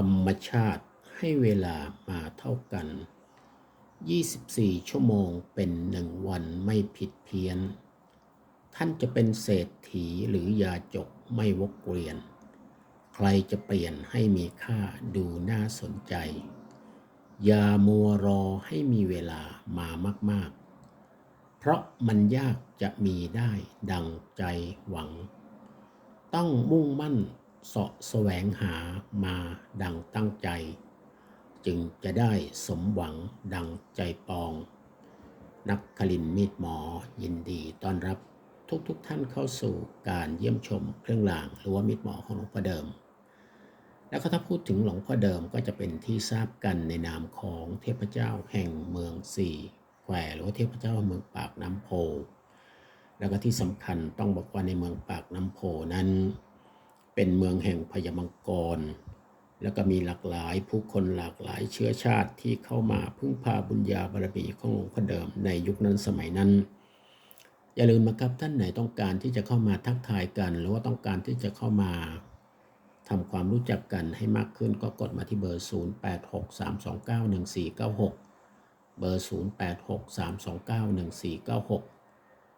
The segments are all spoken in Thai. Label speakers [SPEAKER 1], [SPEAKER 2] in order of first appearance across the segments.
[SPEAKER 1] ธรรมชาติให้เวลามาเท่ากัน 24 ชั่วโมงเป็นหนึ่งวันไม่ผิดเพี้ยน ท่านจะเป็นเศรษฐีหรือยาจกไม่วกเวียน ใครจะเปลี่ยนให้มีค่าดูน่าสนใจ อย่ามัวรอให้มีเวลามามาก ๆ เพราะมันยากจะมีได้ดังใจหวัง ต้องมุ่งมั่น เสาะแสวงหามาดังตั้งใจ จึงจะได้สมหวังดังใจปอง นักคลินมีดหมอยินดีต้อนรับทุกๆทท่านเข้าสู่การเยี่ยมชมเครื่องรางหรือว่ามีดหมอของหลวงพ่อเดิม แล้วก็ถ้าพูดถึงหลวงพ่อเดิมก็จะเป็นที่ทราบกันในนามของเทพเจ้าแห่งเมืองสี่แควหรือว่าเทพเจ้าเมืองปากน้ำโพแล้วก็ที่สำคัญต้องบอกว่าในเมืองปากน้ำโพนั้น เป็นเมืองแห่งพญมังกร แล้วก็มีหลากหลายผู้คนหลากหลายเชื้อชาติที่เข้ามาพึ่งพาบุญญาบารมีของหลวงพ่อเดิมในยุคนั้นสมัยนั้น อย่าลืมนะครับท่านไหนต้องการที่จะเข้ามาทักทายกัน หรือว่าต้องการที่จะเข้ามาทำความรู้จักกันให้มากขึ้นก็กดมาที่เบอร์ 0863291496 เบอร์ 0863291496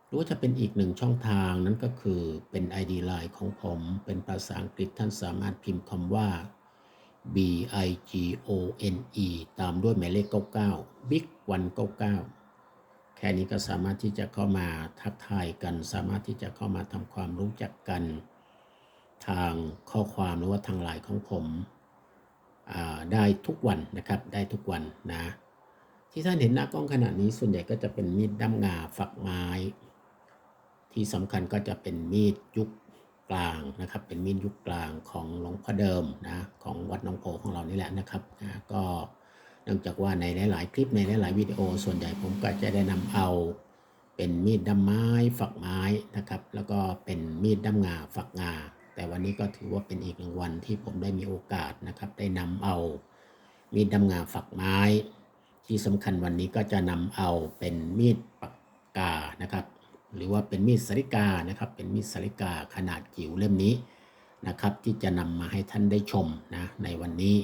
[SPEAKER 1] หรือว่าจะเป็นอีกหนึ่งช่องทางนั้นก็คือเป็น ID Line ของผมเป็นภาษาอังกฤษท่านสามารถพิมพ์คำว่า B I G O N E ตามด้วยหมายเลข 99 Big 199 แค่นี้ก็สามารถที่จะเข้ามาทักทายกัน สามารถที่จะเข้ามาทำความรู้จักกัน ทางข้อความหรือว่าทางไลน์ของผมได้ทุกวันนะครับได้ทุกวันนะ ที่ท่านเห็นหน้ากล้องขณะนี้ส่วนใหญ่ก็จะเป็นมีดด้ามงาฝักไม้ ที่สำคัญก็จะเป็นมีดยุคกลางนะครับ เป็นมีดยุคกลางของหลวงพ่อเดิมนะของวัดหนองโพของเรานี่แหละนะครับนะก็เนื่องจากว่าในหลาย ๆ คลิปในหลาย ๆ วิดีโอ ส่วนใหญ่ผมก็จะได้นำเอาเป็นมีดด้ามไม้ฝักไม้นะครับ แล้วก็เป็นมีดด้ามงาฝักงา แต่วันนี้ก็ถือว่าเป็นอีกหนึ่งวันที่ผมได้มีโอกาสนะครับ ได้นำเอามีดด้ามงาฝักไม้ ที่สำคัญวันนี้ก็จะนำเอาเป็นมีดปากกานะครับ หรือว่าเป็นมีดสริกานะครับ เป็นมีดสริกาขนาดจิ๋วเล่มนี้นะครับ ที่จะนำมาให้ท่านได้ชมนะในวันนี้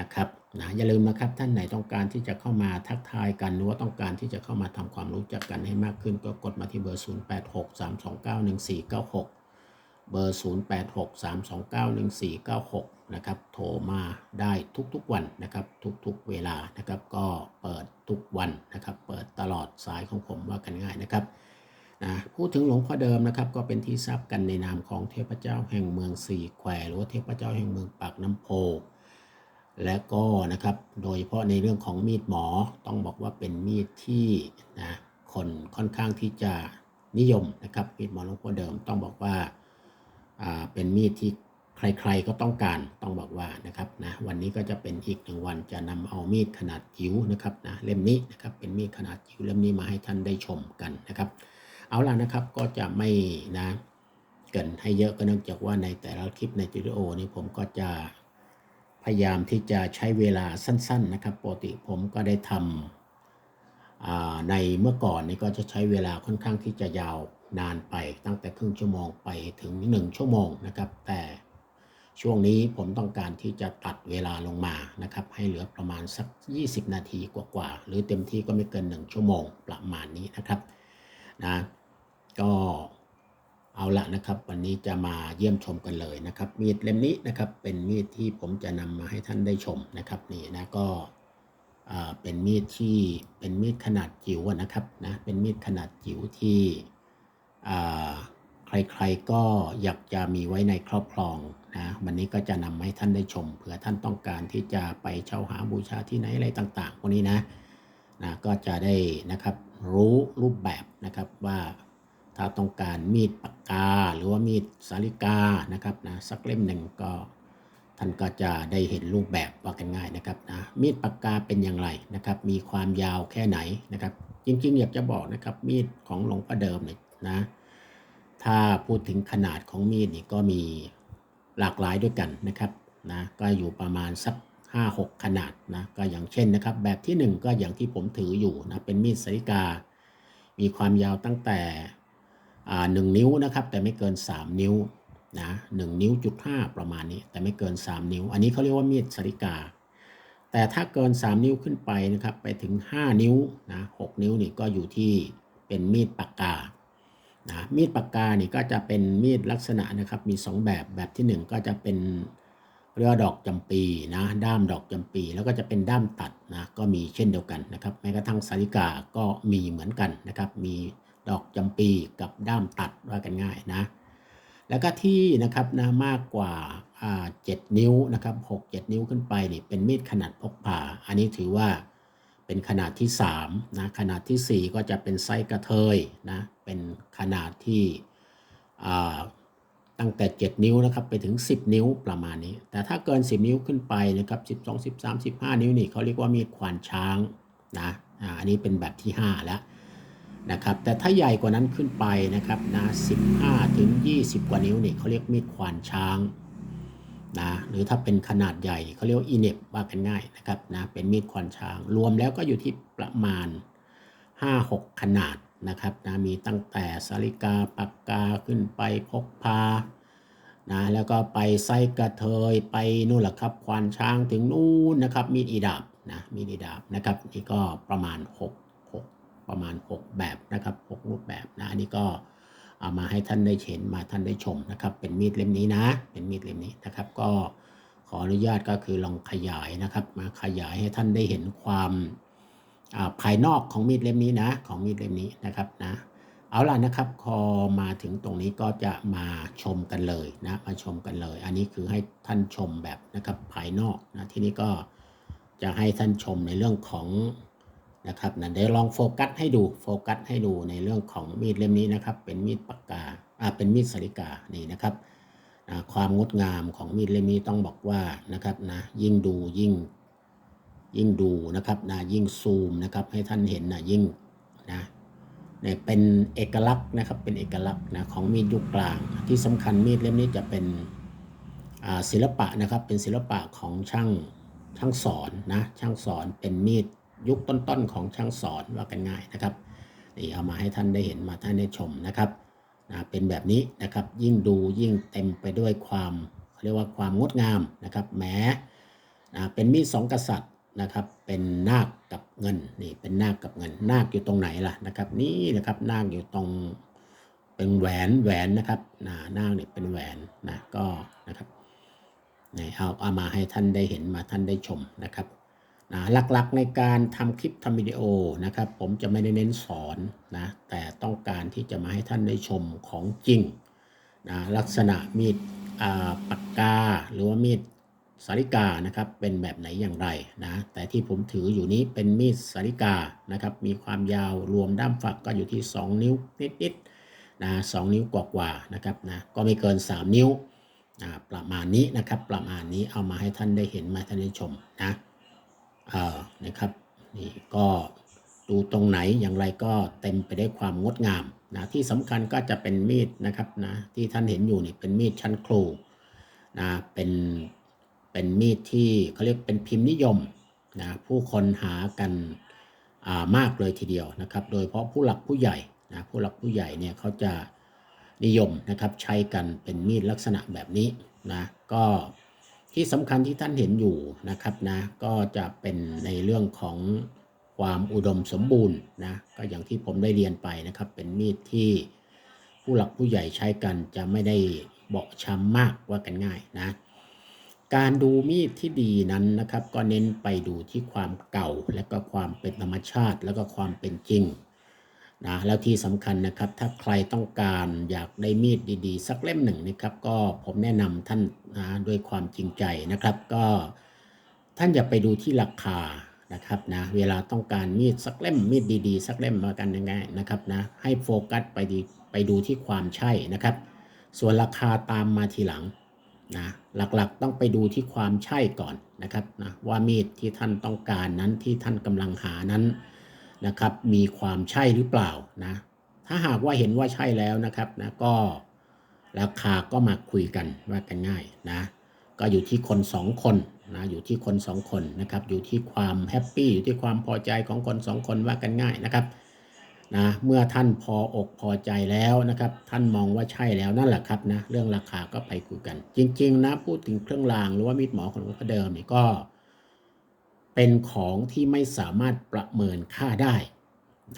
[SPEAKER 1] นะครับนะอย่าลืมนะครับท่านไหนต้องการที่จะเข้ามาทักทายกันหรือว่าต้องการที่จะเข้ามาทำความรู้จักกันให้มากขึ้น ก็กดมาที่เบอร์ 0863291496 เบอร์ 0863291496 นะครับโทรมาได้ทุกๆวันนะครับ ทุกๆเวลานะครับ ก็เปิดทุกวันนะครับ เปิดตลอดสายของผมว่ากันง่ายนะครับ นะพูดถึงหลวงพ่อเดิมนะครับ ก็เป็นที่ทราบกันในนามของเทพเจ้าแห่งเมืองสี่แควหรือว่าเทพเจ้าแห่งเมืองปากน้ำโพ และก็นะครับโดยเฉพาะในเรื่องของมีดหมอต้องบอกว่าเป็นมีดที่นะคนค่อนข้างที่จะนิยมนะครับมีดหมอหลวงพ่อเดิมต้องบอกว่าอ่าเป็นมีดที่ใครๆก็ต้องการต้องบอกว่านะครับนะวันนี้ก็จะเป็นอีกหนึ่งวันจะนำเอามีดขนาดจิ๋วนะครับนะเล่มนี้นะครับเป็นมีดขนาดจิ๋วเล่มนี้มาให้ท่านได้ชมกันนะครับ เอาล่ะนะครับก็จะไม่นะเกินให้เยอะก็เนื่องจากว่าในแต่ละคลิปในวิดีโอนี้ผมก็จะพยายามที่จะใช้เวลาสั้น ๆ นะครับปกติผมก็ได้ทำในเมื่อก่อนนี่ก็จะใช้เวลาค่อนข้างที่จะยาวนานไปตั้งแต่ครึ่งชั่วโมงไปถึง 1 ชั่วโมงนะครับ แต่ช่วงนี้ผมต้องการที่จะตัดเวลาลงมานะครับ ให้เหลือประมาณสัก 20 นาทีกว่าๆหรือเต็มที่ก็ไม่เกิน 1 ชั่วโมงประมาณนี้นะครับนะ ก็เอาละนะครับ วันนี้จะมาเยี่ยมชมกันเลยนะครับ มีดเล่มนี้นะครับเป็นมีดที่ผมจะนำมาให้ท่านได้ชมนะครับนี่นะก็เป็นมีดที่เป็นมีดขนาดจิ๋วนะครับนะเป็นมีดขนาดจิ๋วที่ใครๆก็อยากจะมีไว้ในครอบครองนะวันนี้ก็จะนำให้ท่านได้ชมเผื่อท่านต้องการที่จะไปเช่าหาบูชาที่ไหนอะไรต่างๆพวกนี้นะนะก็จะได้นะครับรู้รูปแบบนะครับว่า ถ้าต้องการมีดปากกาหรือว่ามีดสาลิกานะครับนะสักเล่มหนึ่งก็ท่านก็จะได้เห็นรูปแบบว่ากันง่ายนะครับนะมีดปากกาเป็นอย่างไรนะครับ มีความยาวแค่ไหนนะครับ จริงๆ อยากจะบอกนะครับมีดของหลวงพ่อเดิมเนี่ยนะถ้าพูดถึงขนาดของมีดนี่ก็มีหลากหลายด้วยกันนะครับนะก็อยู่ประมาณสัก5-6 ขนาดนะก็อย่างเช่นนะครับ แบบที่ 1 ก็อย่างที่ผมถืออยู่นะเป็นมีดสาลิกา มีความยาวตั้งแต่ หนึ่งนิ้วนะครับ แต่ไม่เกิน 3 นิ้วนะหนึ่งนิ้วจุดห้าประมาณนี้ แต่ไม่เกิน 3 นิ้ว อันนี้เขาเรียกว่ามีดสริกา แต่ถ้าเกิน 3 นิ้วขึ้นไปนะครับ ไปถึง 5 นิ้วนะ6นิ้วนี่ก็อยู่ที่เป็นมีดปากกานะมีดปากกานี่ก็จะเป็นมีดลักษณะนะครับ มี 2 แบบแบบที่ 1 ก็จะเป็นเรือดอกจำปีนะด้ามดอกจำปี แล้วก็จะเป็นด้ามตัดนะก็มีเช่นเดียวกันนะครับแม้กระทั่งสาริกาก็มีเหมือนกันนะครับ มี ดอกจำปีกับด้ามตัดว่ากันง่ายนะ แล้วก็ที่นะครับนะมากกว่าเจ็ดนิ้วนะครับหกเจ็ดนิ้วขึ้นไปนี่เป็นมีดขนาดพกพา อันนี้ถือว่าเป็นขนาดที่3นะขนาดทีสี่4 ก็จะเป็นไซส์กระเทยนะเป็นขนาดที่ตั้งแต่ 7 นิ้วนะครับไปถึง 10 นิ้วประมาณนี้ แต่ถ้าเกิน 10 นิ้วขึ้นไปนะครับ12 13 15 นิ้วนี่เขาเรียกว่ามีดควานช้างนะอันนี้เป็นแบบที่ 5 แล้ว นะครับแต่ถ้าใหญ่กว่านั้นขึ้นไปนะครับนะ15ถึง 20 กว่านิ้วเนี่ยเขาเรียกมีดควานช้างนะหรือถ้าเป็นขนาดใหญ่เขาเรียกอีเน็บว่ากันง่ายนะครับนะเป็นมีดควานช้าง รวมแล้วก็อยู่ที่ประมาณ 5-6 ขนาดนะครับนะมีตั้งแต่สาริกาปากกาขึ้นไปพกพานะแล้วก็ไปไส้กระเทยไปนู่นแหละครับควานช้างถึงนู่นนะครับมีดอีดาบนะมีดอีดาบนะครับนี่ก็ประมาณ 6 ประมาณ 6 แบบนะครับ 6 รูปแบบนะอันนี้ก็เอามาให้ท่านได้เห็นมาท่านได้ชมนะครับ เป็นมีดเล่มนี้นะ เป็นมีดเล่มนี้นะครับ ก็ขออนุญาตก็คือลองขยายนะครับ มาขยายให้ท่านได้เห็นความภายนอกของมีดเล่มนี้นะ ของมีดเล่มนี้นะครับนะเอาล่ะนะครับพอมาถึงตรงนี้ก็จะมาชมกันเลยนะมาชมกันเลย อันนี้คือให้ท่านชมแบบนะครับภายนอกนะที่นี้ก็จะให้ท่านชมในเรื่องของ นะครับนะเดี๋ยวลองโฟกัสให้ดูโฟกัสให้ดูในเรื่องของมีดเล่มนี้นะครับ เป็นมีดปากกาอ่าเป็นมีดสาริกานี่นะครับนะความงดงามของมีดเล่มนี้ต้องบอกว่านะครับนะยิ่งดูยิ่งยิ่งดูนะครับนะยิ่งซูมนะครับให้ท่านเห็นนะยิ่งนะเนี่ยเป็นเอกลักษณ์นะครับเป็นเอกลักษณ์นะของมีดยุคกลาง ที่สำคัญมีดเล่มนี้จะเป็นศิลปะนะครับเป็นศิลปะของช่างช่างสอนนะช่างสอนเป็นมีด ยุคต้นๆของช่างสอนว่ากันง่ายนะครับนี่เอามาให้ท่านได้เห็นมาท่านได้ชมนะครับนะเป็นแบบนี้นะครับยิ่งดูยิ่งเต็มไปด้วยความเรียกว่าความงดงามนะครับแม้นะเป็นมีดสองกษัตริย์นะครับเป็นนาคกับเงินนี่เป็นนาคกับเงิน นาคอยู่ตรงไหนล่ะนะครับนี่นะครับนาคอยู่ตรงเป็นแหวนแหวนนะครับนานาคเนี่ยเป็นแหวนนะก็นะครับนี่เอาเอามาให้ท่านได้เห็นมาท่านได้ชมนะครับ หลักๆในการทำคลิปทำวิดีโอนะครับ ผมจะไม่ได้เน้นสอนนะแต่ต้องการที่จะมาให้ท่านได้ชมของจริงนะลักษณะมีดปากกาหรือว่ามีดสาริกานะครับเป็นแบบไหนอย่างไรนะแต่ที่ผมถืออยู่นี้เป็นมีดสาริกานะครับมีความยาวรวมด้ามฝักก็อยู่ที่ 2 นิ้วนิดๆนะสนิ้วกว่าๆนะครับนะก็ไม่เกิน 3 นิ้วนะประมาณนี้นะครับประมาณนี้เอามาให้ท่านได้เห็นมาท่านได้ชมนะ นะครับนี่ก็ดูตรงไหนอย่างไรก็เต็มไปด้วยความงดงามนะที่สำคัญก็จะเป็นมีดนะครับนะที่ท่านเห็นอยู่นี่เป็นมีดชั้นครูนะเป็นเป็นมีดที่เขาเรียกเป็นพิมพ์นิยมนะผู้คนหากันามากเลยทีเดียวนะครับ โดยเพราะผู้หลักผู้ใหญ่นะผู้หลักผู้ใหญ่เนี่ยเขาจะนิยมนะครับใช้กันเป็นมีดลักษณะแบบนี้นะก็ ที่สำคัญที่ท่านเห็นอยู่นะครับนะก็จะเป็นในเรื่องของความอุดมสมบูรณ์นะก็อย่างที่ผมได้เรียนไปนะครับ เป็นมีดที่ผู้หลักผู้ใหญ่ใช้กันจะไม่ได้เบาช้ำมากว่ากันง่ายนะการดูมีดที่ดีนั้นนะครับ ก็เน้นไปดูที่ความเก่าและก็ความเป็นธรรมชาติ แล้วก็ความเป็นจริง นะแล้วที่สำคัญนะครับถ้าใครต้องการอยากได้มีดดีๆ สักเล่มหนึ่งนะครับก็ผมแนะนำท่านนะด้วยความจริงใจนะครับ ก็ท่านอย่าไปดูที่ราคานะครับนะเวลาต้องการมีดสักเล่มมีดดีๆ สักเล่มมากันยังไงนะครับนะให้โฟกัสไปดีไปดูที่ความใช่นะครับ ส่วนราคาตามมาทีหลังนะหลักๆต้องไปดูที่ความใช่ก่อนนะครับนะว่ามีดที่ท่านต้องการนั้นที่ท่านกำลังหานั้น นะครับมีความใช่หรือเปล่านะถ้าหากว่าเห็นว่าใช่แล้วนะครับนะก็ราคาก็มาคุยกันว่ากันง่ายนะก็อยู่ที่คนสองคนนะอยู่ที่คนสองคนนะครับอยู่ที่ความแฮปปี้อยู่ที่ความพอใจของคนสองคนว่ากันง่ายนะครับนะเมื่อท่านพออกพอใจแล้วนะครับ ท่านมองว่าใช่แล้วนั่นแหละครับนะเรื่องราคาก็ไปคุยกัน จริง ๆ นะพูดถึงเครื่องรางหรือว่ามีดหมอของหลวงพ่อเดิมนี่ก็ เป็นของที่ไม่สามารถประเมินค่าได้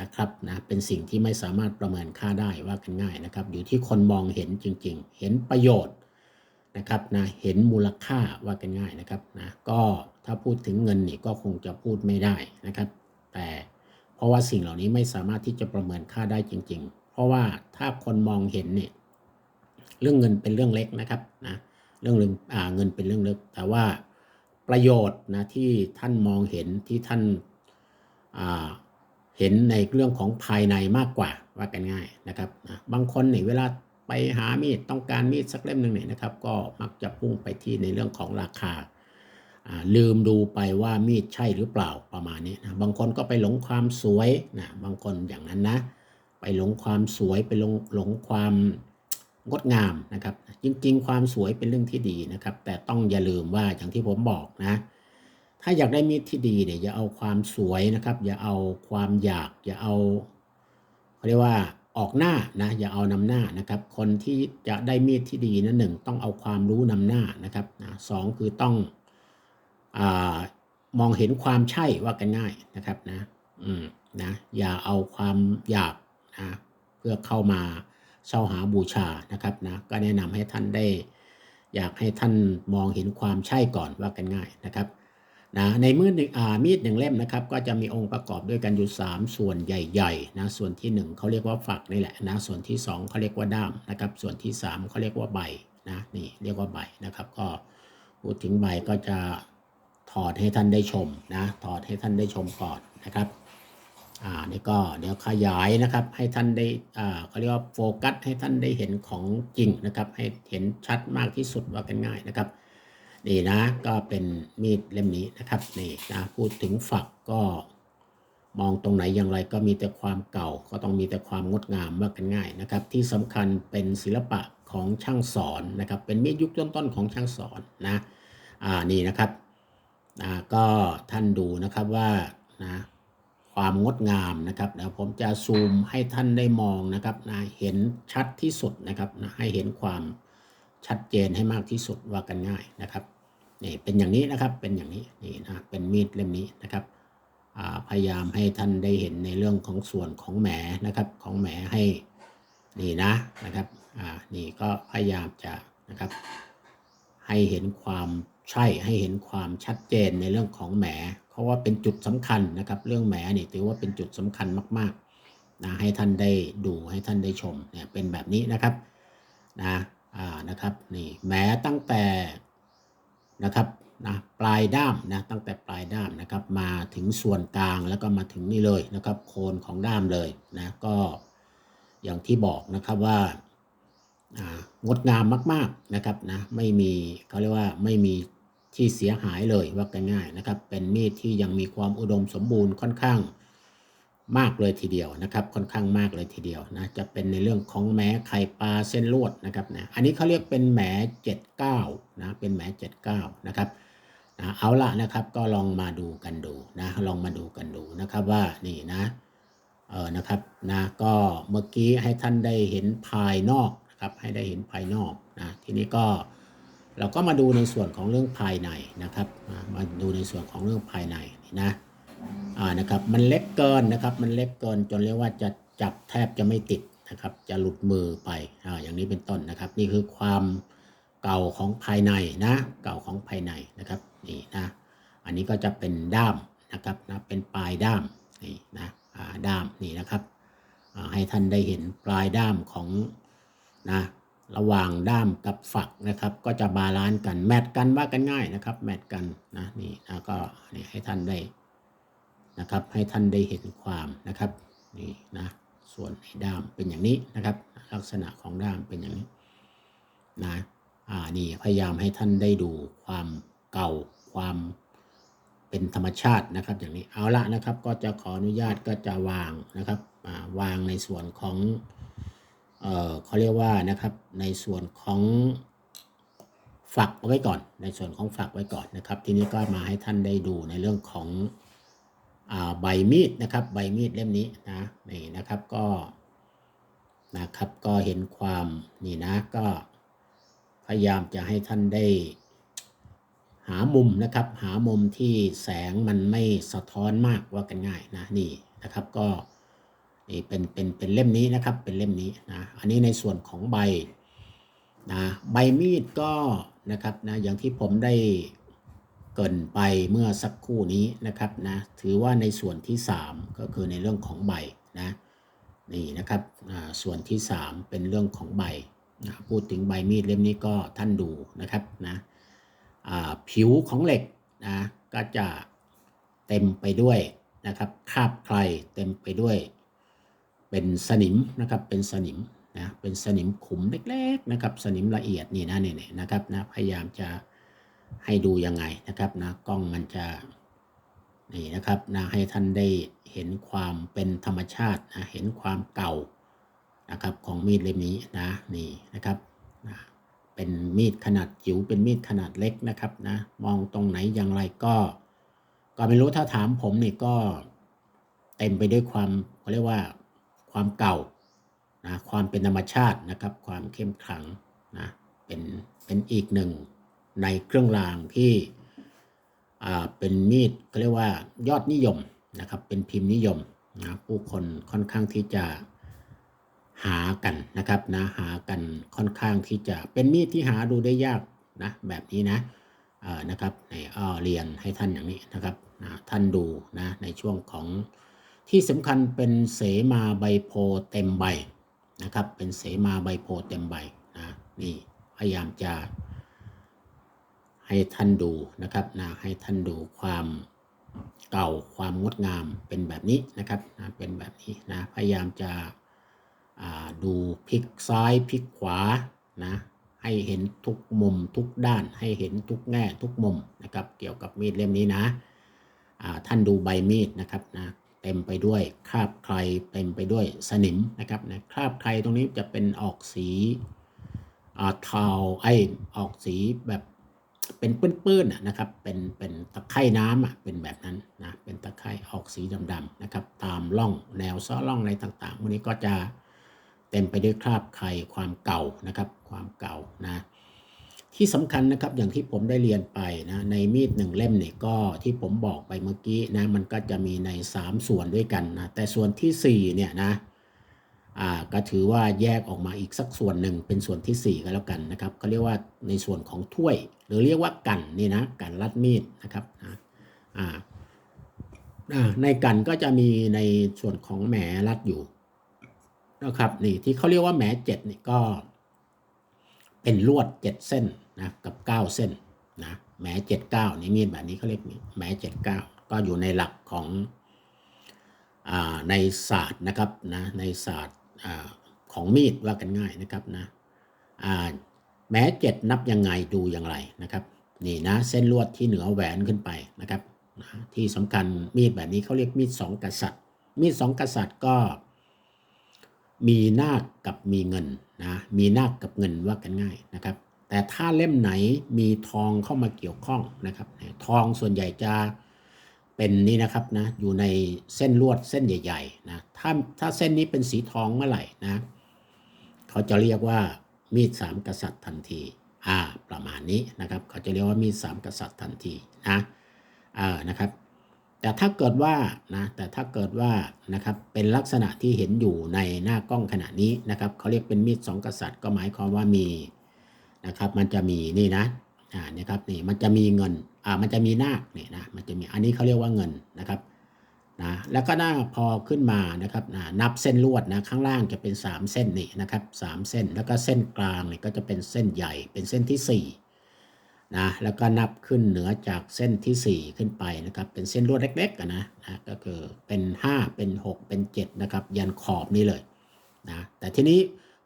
[SPEAKER 1] นะครับนะเป็นสิ่งที่ไม่สามารถประเมินค่าได้ว่ากันง่ายนะครับ อยู่ที่คนมองเห็นจริง ๆ เห็นประโยชน์นะครับนะเห็นมูลค่าว่ากันง่ายนะครับนะก็ถ้าพูดถึงเงินนี่ก็คงจะพูดไม่ได้นะครับ แต่เพราะว่าสิ่งเหล่านี้ไม่สามารถที่จะประเมินค่าได้จริง ๆ เพราะว่าถ้าคนมองเห็นเนี่ยเรื่องเงินเป็นเรื่องเล็กนะครับนะเรื่องเงินอ่าเงินเป็นเรื่องเล็กแต่ว่า ประโยชน์นะที่ท่านมองเห็นที่ท่านาเห็นในเรื่องของภายในมากกว่าว่ากันง่ายนะครับนะบางคนเนี่ยเวลาไปหามีดต้องการมีดสักเล่มหนึ่งเนี่ยนะครับ ก็มักจะพุ่งไปที่ในเรื่องของราคาาลืมดูไปว่ามีดใช่หรือเปล่าประมาณนี้นะบางคนก็ไปหลงความสวยนะบางคนอย่างนั้นนะ ไปหลงความสวยไปหลงหลงความ งดงามนะครับ จริง ๆ ความสวยเป็นเรื่องที่ดีนะครับ แต่ต้องอย่าลืมว่าอย่างที่ผมบอกนะ ถ้าอยากได้มีดที่ดีเนี่ยอย่าเอาความสวยนะครับ อย่าเอาความอยาก อย่าเอาเขาเรียกว่าออกหน้านะอย่าเอานำหน้านะครับ คนที่จะได้มีดที่ดีนะหนึ่งต้องเอาความรู้นำหน้านะครับนะสองคือต้องอมองเห็นความใช่ว่ากันง่ายนะครับนะ อืมนะอย่าเอาความอยากนะเพื่อเข้ามา เช่าหาบูชานะครับนะก็แนะนำให้ท่านได้ อยากให้ท่านมองเห็นความใช่ก่อนว่ากันง่ายนะครับนะในมือหนึ่งอามีดหนึ่งเล่มนะครับ ก็จะมีองค์ประกอบด้วยกันอยู่ 3 ส่วนใหญ่ๆนะส่วนที่ 1เขาเรียกว่าฝักนี่แหละนะส่วนที่ 2เขาเรียกว่าด้ามนะครับ ส่วนที่ 3เขาเรียกว่าใบนะนี่เรียกว่าใบนะครับ ก็พูดถึงใบก็จะถอดให้ท่านได้ชมนะถอดให้ท่านได้ชมก่อนนะครับ อ่านี่ก็เดี๋ยวขยายนะครับให้ท่านได้อ่าเขาเรียกว่าโฟกัสให้ท่านได้เห็นของจริงนะครับ ให้เห็นชัดมากที่สุดว่ากันง่ายนะครับนี่นะก็เป็นมีดเล่มนี้นะครับนี่นะพูดถึงฝักก็มองตรงไหนอย่างไรก็มีแต่ความเก่าก็ต้องมีแต่ความงดงามว่ากันง่ายนะครับ ที่สำคัญเป็นศิลปะของช่างสอนนะครับ เป็นมีดยุคต้นๆของช่างสอนนะอ่านี่นะครับนะก็ท่านดูนะครับว่านะ ความงดงามนะครับเดี๋ยวผมจะซูมให้ท่านได้มองนะครับนะเห็นชัดที่สุดนะครับนะให้เห็นความชัดเจนให้มากที่สุดว่ากันง่ายนะครับนี่เป็นอย่างนี้นะครับเป็นอย่างนี้นี่นะเป็นมีดเล่มนี้นะครับพยายามให้ท่านได้เห็นในเรื่องของส่วนของแหมนะครับของแหมให้นี่นะนะครับอ่านี่ก็พยายามจะนะครับ ให้เห็นความใช่ให้เห็นความชัดเจนในเรื่องของแหม เพราะว่าเป็นจุดสำคัญนะครับ เรื่องแหมนี่ถือว่าเป็นจุดสำคัญมากๆนะให้ท่านได้ดูให้ท่านได้ชมเนี่ยเป็นแบบนี้นะครับนะอ่านะครับนี่แหมตั้งแต่นะครับนะปลายด้ามนะตั้งแต่ปลายด้ามนะครับ มาถึงส่วนกลางแล้วก็มาถึงนี่เลยนะครับ โคนของด้ามเลยนะก็อย่างที่บอกนะครับว่างดงามมาก ๆนะครับนะไม่มีเขาเรียกว่าไม่มี ที่เสียหายเลยว่ากันง่ายนะครับ เป็นมีดที่ยังมีความอุดมสมบูรณ์ค่อนข้างมากเลยทีเดียวนะครับ ค่อนข้างมากเลยทีเดียวนะจะเป็นในเรื่องของแหมไข่ปลาเส้นลวดนะครับนะอันนี้เขาเรียกเป็นแหม79นะเป็นแหม79นะครับนะเอาละนะครับก็ลองมาดูกันดูนะลองมาดูกันดูนะครับว่านี่นะเออนะครับนะก็เมื่อกี้ให้ท่านได้เห็นภายนอกนะครับให้ได้เห็นภายนอกนะทีนี้ก็ เราก็มาดูในส่วนของเรื่องภายในนะครับ มาดูในส่วนของเรื่องภายในนี่นะอ่านะครับ มันเล็กเกินนะครับ มันเล็กเกินจนเรียกว่าจะจับแทบจะไม่ติดนะครับ จะหลุดมือไปอ่าอย่างนี้เป็นต้นนะครับ นี่คือความเก่าของภายในนะ เก่าของภายในนะครับนี่นะอันนี้ก็จะเป็นด้ามนะครับนะเป็นปลายด้ามนี่นะอ่าด้ามนี่นะครับอ่าให้ท่านได้เห็นปลายด้ามของนะ ระหว่างด้ามกับฝักนะครับ ก็จะบาลานซ์กันแมทกันว่ากันง่ายนะครับ แมทกันนะนี่นะก็นี่ให้ท่านได้นะครับ ให้ท่านได้เห็นความนะครับนี่นะส่วนในด้ามเป็นอย่างนี้นะครับ ลักษณะของด้ามเป็นอย่างนี้นะอ่านี่พยายามให้ท่านได้ดูความเก่าความเป็นธรรมชาตินะครับ อย่างนี้เอาละนะครับก็จะขออนุญาตก็จะวางนะครับวางในส่วนของ เอ่อเขาเรียกว่านะครับ ในส่วนของฝักไว้ก่อน ในส่วนของฝักไว้ก่อนนะครับ ทีนี้ก็มาให้ท่านได้ดูในเรื่องของอใบมีดนะครับ ใบมีดเล่มนี้นะนี่นะครับก็นะครับก็เห็นความนี่นะก็พยายามจะให้ท่านได้ หามุมนะครับ หามุมที่แสงมันไม่สะท้อนมากว่ากันง่ายนะนี่นะครับก็ นี่เป็นเป็นเป็นเล่มนี้นะครับเป็นเล่มนี้นะอันนี้ในส่วนของใบนะใบมีดก็นะครับนะอย่างที่ผมได้เกินไปเมื่อสักครู่นี้นะครับนะถือว่าในส่วนที่ 3 ก็คือในเรื่องของใบนะนี่นะครับส่วนที่ 3 เป็นเรื่องของใบนะพูดถึงใบมีดเล่มนี้ก็ท่านดูนะครับนะผิวของเหล็กนะก็จะเต็มไปด้วยนะครับคราบใครเต็มไปด้วย เป็นสนิมนะครับเป็นสนิมนะเป็นสนิมขุมเล็กๆนะครับสนิมละเอียดนี่นะเนี่ยนะครับนะพยายามจะให้ดูยังไงนะครับนะกล้องมันจะนี่นะครับนะให้ท่านได้เห็นความเป็นธรรมชาตินะเห็นความเก่านะครับของมีดเล่มนี้นะนี่นะครับนะเป็นมีดขนาดจิ๋วเป็นมีดขนาดเล็กนะครับนะมองตรงไหนอย่างไรก็ ก็ไม่รู้ถ้าถามผมนี่ก็เต็มไปด้วยความเขาเรียกว่า ความเก่านะความเป็นธรรมชาตินะครับ ความเข้มขลังนะเป็นเป็นอีกหนึ่งในเครื่องรางที่อ่าเป็นมีดเขาเรียกว่ายอดนิยมนะครับ เป็นพิมพ์นิยมนะผู้คนค่อนข้างที่จะหากันนะครับนะหากันค่อนข้างที่จะเป็นมีดที่หาดูได้ยากนะแบบนี้นะอ่อนะครับในอ้อเรียนให้ท่านอย่างนี้นะครับนะท่านดูนะในช่วงของ ที่สำคัญเป็นเสมาใบโพเต็มใบนะครับ เป็นเสมาใบโพเต็มใบนะนี่พยายามจะให้ท่านดูนะครับนะให้ท่านดูความเก่าความงดงามเป็นแบบนี้นะครับนะเป็นแบบนี้นะพยายามจะดูพลิกซ้ายพลิกขวานะให้เห็นทุกมุมทุกด้านให้เห็นทุกแง่ทุกมุมนะครับ เกี่ยวกับมีดเล่มนี้นะท่านดูใบมีดนะครับนะ เต็มไปด้วยคราบใครเต็มไปด้วยสนิมนะครับนะคราบใครตรงนี้จะเป็นออกสีอ่าเทาไอออกสีแบบเป็นปื้นๆนะครับ เป็นเป็นตะไคร่น้ำอะเป็นแบบนั้นนะ เป็นตะไคร่ออกสีดำๆนะครับ ตามร่องแนวซ้อร่องอะไรต่างๆพวกนี้ก็จะเต็มไปด้วยคราบไครความเก่านะครับ ความเก่านะ ที่สำคัญนะครับอย่างที่ผมได้เรียนไปนะในมีดหนึ่งเล่มเนี่ยก็ที่ผมบอกไปเมื่อกี้นะมันก็จะมีใน 3 ส่วนด้วยกันนะแต่ส่วนที่4เนี่ยนะอ่าก็ถือว่าแยกออกมาอีกสักส่วนหนึ่งเป็นส่วนทีสี่4 ก็แล้วกันนะครับเขาเรียกว่าในส่วนของถ้วย หรือเรียกว่ากันนี่นะกันรัดมีดนะครับนะอ่าอ่าในกันก็จะมีในส่วนของแหมรัดอยู่นะครับนี่ที่เขาเรียกว่าแหมเจ็ดนี่ก็ เป็นลวดเจ็ดเส้นนะกับเก้าเส้นนะแหมเจ็ดเก้านี่มีดแบบนี้เขาเรียกแหมเจ็ดเก้าก็อยู่ในหลักของอในศาสตร์นะครับนะในศาสตร์อของมีดว่ากันง่ายนะครับนะแหมเจ็ดนับยังไงดูอย่างไรนะครับนี่นะเส้นลวดที่เหนือแหวนขึ้นไปนะครับนะที่สำคัญมีดแบบนี้เขาเรียกมีดสองกษัตริย์ มีดสองกษัตริย์ก็ มีนาคกับมีเงินนะมีนาคกับเงินว่ากันง่ายนะครับ แต่ถ้าเล่มไหนมีทองเข้ามาเกี่ยวข้องนะครับ ทองส่วนใหญ่จะเป็นนี่นะครับนะอยู่ในเส้นลวดเส้นใหญ่ๆนะถ้าถ้าเส้นนี้เป็นสีทองเมื่อไหร่นะเขาจะเรียกว่ามีดสามกษัตริย์ทันทีอ่าประมาณนี้นะครับ เขาจะเรียกว่ามีดสามกษัตริย์ทันทีนะอ่านะครับ แต่ถ้าเกิดว่านะแต่ถ้าเกิดว่านะครับเป็นลักษณะที่เห็นอยู่ในหน้ากล้องขณะนี้นะครับเขาเรียกเป็นมีดสองกษัตริย์ก็หมายความว่ามีนะครับมันจะมีนี่นะอ่านี่ครับนี่มันจะมีเงินอ่ามันจะมีนาคนี่ยนะมันจะมีอันนี้เขาเรียกว่าเงินนะครับนะแล้วก็หน้าพอขึ้นมานะครับนะนับเส้นลวดนะข้างล่างจะเป็น 3 เส้นนี่นะครับสามเส้นแล้วก็เส้นกลางนี่ก็จะเป็นเส้นใหญ่เป็นเส้นที่ 4 นะแล้วก็นับขึ้นเหนือจากเส้นที่ 4 ขึ้นไปนะครับ เป็นเส้นลวดเล็กๆนะนะก็คือเป็น 5 เป็น 6 เป็น 7 นะครับ ยันขอบนี้เลยนะแต่ทีนี้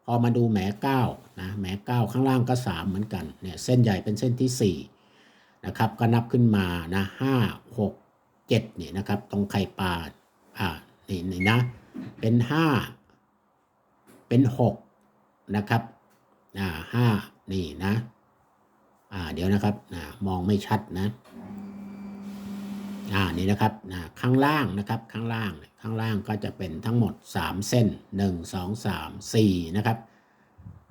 [SPEAKER 1] พอมาดูแหม9นะแหม9ข้างล่างก็ 3 เหมือนกันเนี่ยเส้นใหญ่เป็นเส้นที่4นะครับก็นับขึ้นมานะ5 6 7นี่นะครับตรงไข่ปลาอ่านี่นี่นะเป็น 5 เป็น 6 นะครับอ่าห้านี่นะ อ่าเดี๋ยวนะครับอ่ามองไม่ชัดนะอ่านี่นะครับนะข้างล่างนะครับข้างล่างข้างล่างก็จะเป็นทั้งหมด 3 เส้น 1 2 3 4นะครับ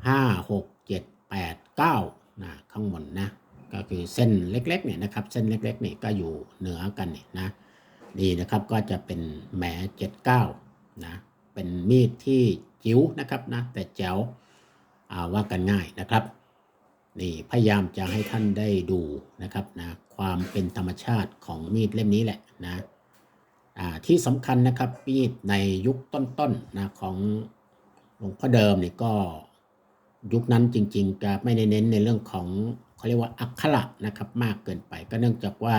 [SPEAKER 1] 5 6 7 8 9นะข้างบนนะก็คือเส้นเล็กๆเนี่ยนะครับเส้นเล็กๆนี่ก็อยู่เหนือกันนี่นะนี่นะครับก็จะเป็นแหม79นะเป็นมีดที่จิ๋วนะครับนะแต่แจ๋วอ่าว่ากันง่ายนะครับ นี่พยายามจะให้ท่านได้ดูนะครับนะความเป็นธรรมชาติของมีดเล่มนี้แหละนะที่สำคัญนะครับมีดในยุคต้นๆนะของหลวงพ่อเดิมนี่ก็ยุคนั้นจริงๆจะไม่ได้เน้นในเรื่องของเขาเรียกว่าอักขระนะครับมากเกินไปก็เนื่องจากว่า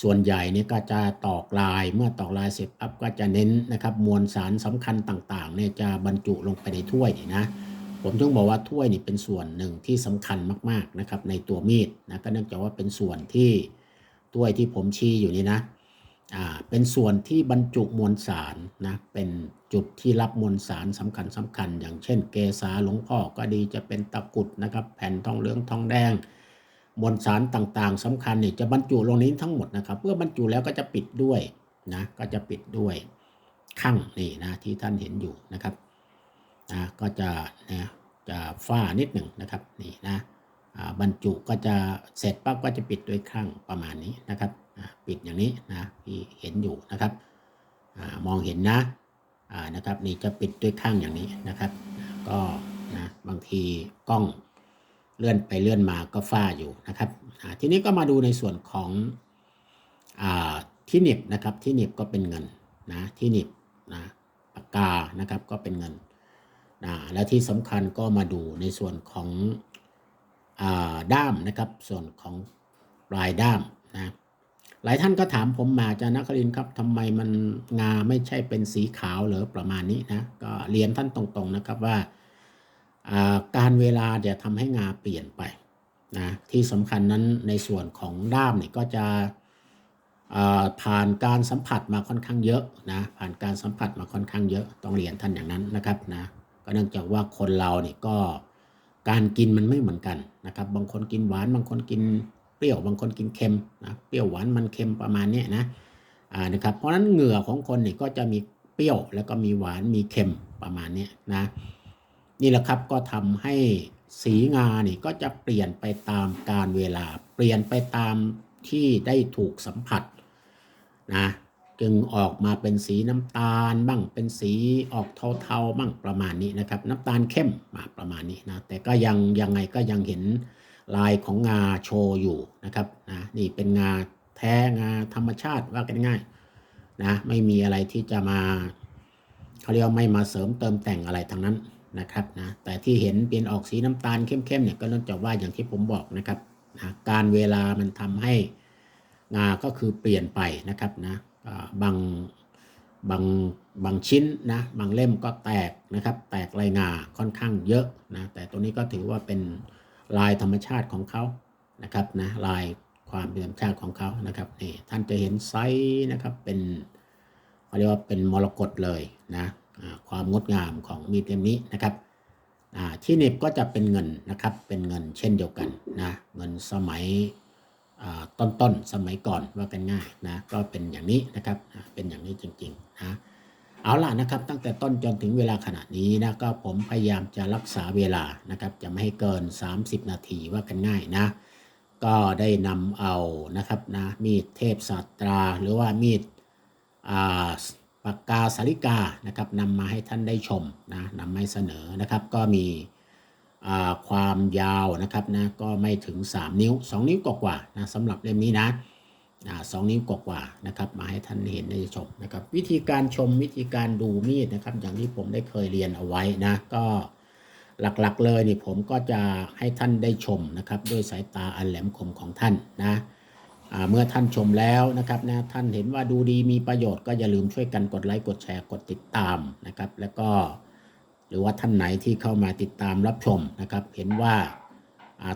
[SPEAKER 1] ส่วนใหญ่เนี่ยก็จะตอกลายเมื่อตอกลายเสร็จปั๊บก็จะเน้นนะครับมวลสารสำคัญต่างๆเนี่ยจะบรรจุลงไปในถ้วยนี่นะ ผมถึงบอกว่าถ้วยนี่เป็นส่วนหนึ่งที่สำคัญมากๆนะครับ ในตัวมีดนะก็เนื่องจากว่าเป็นส่วนที่ถ้วยที่ผมชี้อยู่นี่นะอ่าเป็นส่วนที่บรรจุมวลสารนะเป็นจุดที่รับมวลสารสำคัญสำคัญ อย่างเช่น เกสาหลวงพ่อก็ดีจะเป็นตะกุดนะครับ แผ่นทองเหลืองทองแดงมวลสารต่างๆสำคัญนี่จะบรรจุลงนี้ทั้งหมดนะครับเมื่อบรรจุแล้วก็จะปิดด้วยนะก็จะปิดด้วยข้างนี่นะที่ท่านเห็นอยู่นะครับ นะก็จะนะจะฝ้านิดหนึ่งนะครับนี่นะบรรจุก็จะเสร็จปั๊บก็จะปิดด้วยข้างประมาณนี้นะครับปิดอย่างนี้นะที่เห็นอยู่นะครับอมองเห็นนะนะครับนี่จะปิดด้วยข้างอย่างนี้นะครับ ก็นะบางทีกล้องเลื่อนไปเลื่อนมาก็ฝ้าอยู่นะครับทีนี้ก็มาดูในส่วนของอที่หนีบนะครับที่หนีบก็เป็นเงินนะที่หนีบนะปากกานะครับก็เป็นเงิน นะและที่สำคัญก็มาดูในส่วนของอด้ามนะครับ ส่วนของปลายด้ามนะหลายท่านก็ถามผมมาอาจารย์นครินครับทำไมมันงาไม่ใช่เป็นสีขาวหรือประมาณนี้นะก็เรียนท่านตรงๆนะครับว่าการเวลาจะทำให้งาเปลี่ยนไปนะที่สำคัญนั้นในส่วนของด้ามเนี่ยก็จะผ่านการสัมผัสมาค่อนข้างเยอะนะผ่านการสัมผัสมาค่อนข้างเยอะต้องเรียนท่านอย่างนั้นนะครับนะ ก็เนื่องจากว่าคนเราเนี่ยก็การกินมันไม่เหมือนกันนะครับ บางคนกินหวาน บางคนกินเปรี้ยว บางคนกินเค็มนะเปรี้ยวหวานมันเค็มประมาณนี้นะอ่านะครับ เพราะฉะนั้นเหงื่อของคนเนี่ยก็จะมีเปรี้ยวแล้วก็มีหวานมีเค็มประมาณนี้นะนี่แหละครับก็ทำให้สีงานี่ยก็จะเปลี่ยนไปตามการเวลา เปลี่ยนไปตามที่ได้ถูกสัมผัสนะ จึงออกมาเป็นสีน้ำตาลบ้างเป็นสีออกเทาๆบ้างประมาณนี้นะครับ น้ำตาลเข้มมาประมาณนี้นะแต่ก็ยังยังไงก็ยังเห็นลายของงาโชว์อยู่นะครับนะนี่เป็นงาแท้งาธรรมชาติว่ากันง่ายนะไม่มีอะไรที่จะมาเขาเรียกไม่มาเสริมเติมแต่งอะไรทั้งนั้นนะครับนะแต่ที่เห็นเป็นออกสีน้ำตาลเข้มๆเนี่ยก็เนื่องจากว่าอย่างที่ผมบอกนะครับนะการเวลามันทำให้งาก็คือเปลี่ยนไปนะครับนะ บางบางบางชิ้นนะบางเล่มก็แตกนะครับ แตกลายงาค่อนข้างเยอะนะแต่ตัวนี้ก็ถือว่าเป็นลายธรรมชาติของเขานะครับนะลายความเป็นธรรมชาติของเขานะครับนี่ท่านจะเห็นไซส์นะครับเป็นเขาเรียกว่าเป็นมรกตเลยนะความงดงามของมีดเล่มนี้นะครับที่เหน็บก็จะเป็นเงินนะครับเป็นเงินเช่นเดียวกันนะเงินสมัย ต้นๆสมัยก่อนว่ากันง่ายนะก็เป็นอย่างนี้นะครับเป็นอย่างนี้จริงๆนะเอาล่ะนะครับตั้งแต่ต้นจนถึงเวลาขณะนี้นะก็ผมพยายามจะรักษาเวลานะครับจะไม่ให้เกิน 30 นาทีว่ากันง่ายนะ ก็ได้นำเอานะครับนะมีดเทพสัตราหรือว่ามีดปากกาสาริกานะครับนำมาให้ท่านได้ชมนะนำมาเสนอนะครับก็มี ความยาวนะครับนะก็ไม่ถึง 3 นิ้ว 2 นิ้วกว่าๆนะสำหรับเล่มนี้นะสองนิ้วกว่าๆนะครับ มาให้ท่านเห็นได้ชมนะครับ วิธีการชมวิธีการดูมีดนะครับ อย่างที่ผมได้เคยเรียนเอาไว้นะ ก็หลักๆเลยนี่ผมก็จะให้ท่านได้ชมนะครับ ด้วยสายตาอันแหลมคมของท่านนะเมื่อท่านชมแล้วนะครับนะท่านเห็นว่าดูดีมีประโยชน์ก็อย่าลืมช่วยกันกดไลค์กดแชร์กดติดตามนะครับ แล้วก็ หรือว่าท่านไหนที่เข้ามาติดตามรับชมนะครับ เห็นว่า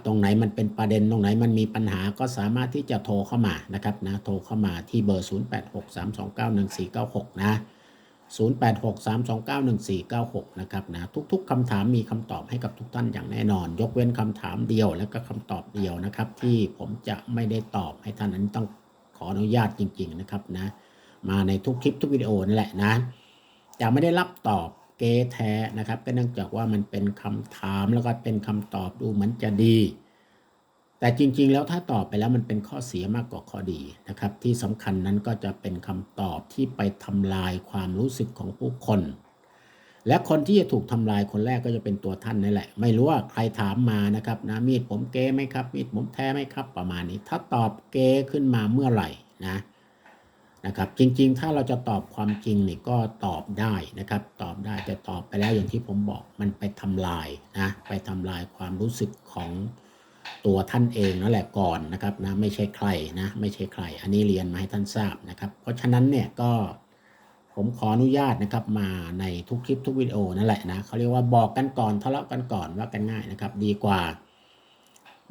[SPEAKER 1] ตรงไหนมันเป็นประเด็นตรงไหนมันมีปัญหาก็สามารถที่จะโทรเข้ามานะครับนะโทรเข้ามาที่เบอร์ 0863291496 นะ 0863291496 นะครับนะทุกๆคำถามมีคำตอบให้กับทุกท่านอย่างแน่นอน ยกเว้นคำถามเดียวและก็คำตอบเดียวนะครับ ที่ผมจะไม่ได้ตอบให้ท่านอันนี้ต้องขออนุญาตจริง ๆนะครับนะมาในทุกคลิปทุกวิดีโอนั่นแหละนะจะไม่ได้รับตอบ เกแท้นะครับ ก็เนื่องจากว่ามันเป็นคำถามแล้วก็เป็นคำตอบดูเหมือนจะดี แต่จริงๆ แล้วถ้าตอบไปแล้วมันเป็นข้อเสียมากกว่าข้อดีนะครับ ที่สำคัญนั้นก็จะเป็นคำตอบที่ไปทำลายความรู้สึกของผู้คนและคนที่จะถูกทำลายคนแรกก็จะเป็นตัวท่านนี่แหละ ไม่รู้ว่าใครถามมานะครับนะมีดผมเก้ไหมครับ มีดผมแท้ไหมครับ ประมาณนี้ ถ้าตอบเก้ขึ้นมาเมื่อไหร่นะ นะครับจริงๆ ถ้าเราจะตอบความจริงนี่ก็ตอบได้นะครับ ตอบได้แต่ตอบไปแล้วอย่างที่ผมบอกมันไปทำลายนะไปทำลายความรู้สึกของตัวท่านเองนั่นแหละก่อนนะครับนะไม่ใช่ใครนะไม่ใช่ใคร อันนี้เรียนมาให้ท่านทราบนะครับ เพราะฉะนั้นเนี่ยก็ผมขออนุญาตนะครับมาในทุกคลิปทุกวิดีโอนั่นแหละนะเขาเรียกว่าบอกกันก่อนทะเลาะกันก่อนว่ากันง่ายนะครับ ดีกว่า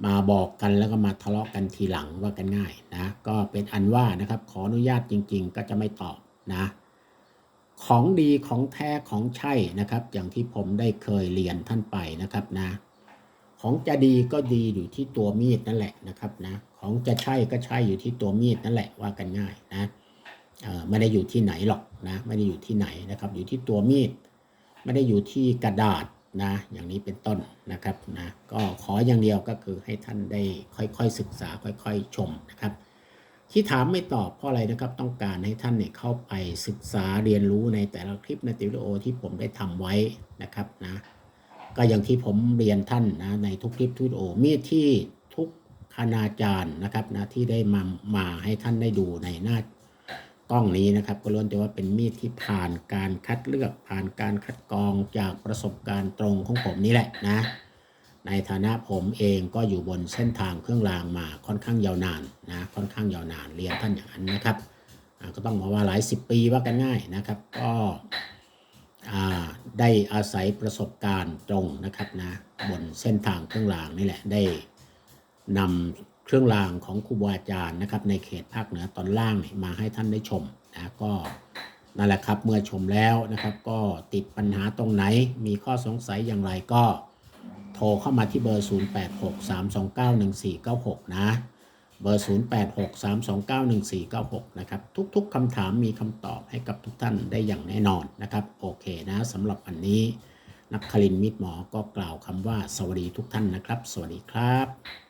[SPEAKER 1] มาบอกกันแล้วก็มาทะเลาะกันทีหลังว่ากันง่ายนะ ก็เป็นอันว่านะครับ ขออนุญาตจริง ๆ ก็จะไม่ตอบนะ ของดีของแท้ของใช่นะครับ อย่างที่ผมได้เคยเรียนท่านไปนะครับนะ ของจะดีก็ดีอยู่ที่ตัวมีดนั่นแหละนะครับนะ ของจะใช่ก็ใช่อยู่ที่ตัวมีดนั่นแหละว่ากันง่ายนะไม่ได้อยู่ที่ไหนหรอกนะ ไม่ได้อยู่ที่ไหนนะครับ อยู่ที่ตัวมีด ไม่ได้อยู่ที่กระดาษ นะอย่างนี้เป็นต้นนะครับนะก็ขออย่างเดียวก็คือให้ท่านได้ค่อยๆศึกษาค่อยๆชมนะครับ ที่ถามไม่ตอบเพราะอะไรนะครับ ต้องการให้ท่านเนี่ยเข้าไปศึกษาเรียนรู้ในแต่ละคลิปในวิดีโอที่ผมได้ทำไว้นะครับนะก็อย่างที่ผมเรียนท่านนะในทุกคลิปทุกโอมีที่ทุกคณาจารย์นะครับนะที่ได้มามาให้ท่านได้ดูในหน้า กล้องนี้นะครับก็ล้วนแต่ว่าเป็นมีดที่ผ่านการคัดเลือกผ่านการคัดกรองจากประสบการณ์ตรงของผมนี่แหละนะ ในฐานะผมเองก็อยู่บนเส้นทางเครื่องรางมาค่อนข้างยาวนานนะค่อนข้างยาวนานเรียนท่านอย่างนั้นนะครับก็ต้องบอกว่าหลายสิบปีว่ากันง่ายนะครับ ก็ได้อาศัยประสบการณ์ตรงนะครับนะบนเส้นทางเครื่องรางนี่แหละได้นำ เครื่องรางของครูบาอาจารย์นะครับ ในเขตภาคเหนือตอนล่างมาให้ท่านได้ชมนะก็นั่นแหละครับเมื่อชมแล้วนะครับ ก็ติดปัญหาตรงไหน มีข้อสงสัยอย่างไรก็โทรเข้ามาที่เบอร์ 0863291496 นะ เบอร์ 0863291496 นะครับ ทุกๆคำถามมีคำตอบให้กับทุกท่านได้อย่างแน่นอนนะครับ โอเคนะสำหรับวันนี้ นักคลินมิตรหมอก็กล่าวคำว่าสวัสดีทุกท่านนะครับ สวัสดีครับ